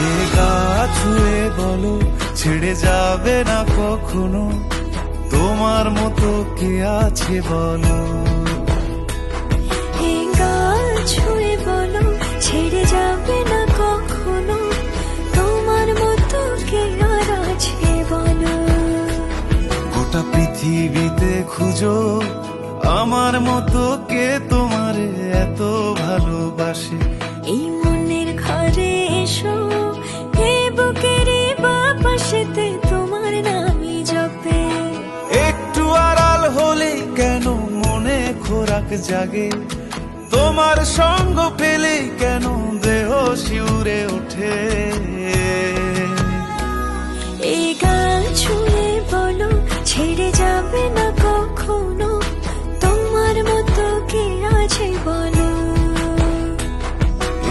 এ ছুঁয়ে বলো ছেড়ে যাবে না কখনো। তোমার মতো কে আছে বলো? ছুঁয়ে বলো ছেড়ে যাবে না কখনো। তোমার মতো কে আর আছে বলো? গোটা পৃথিবীতে খুঁজো আমার মতো কে তোমারে এত ভালোবাসে? বাপাশেতে তোমার নামই জপে। একটু আড়াল হলে কেন মনে খোরাক জাগে? তোমার সঙ্গ পেলে কেন দেহ শিউরে ওঠে?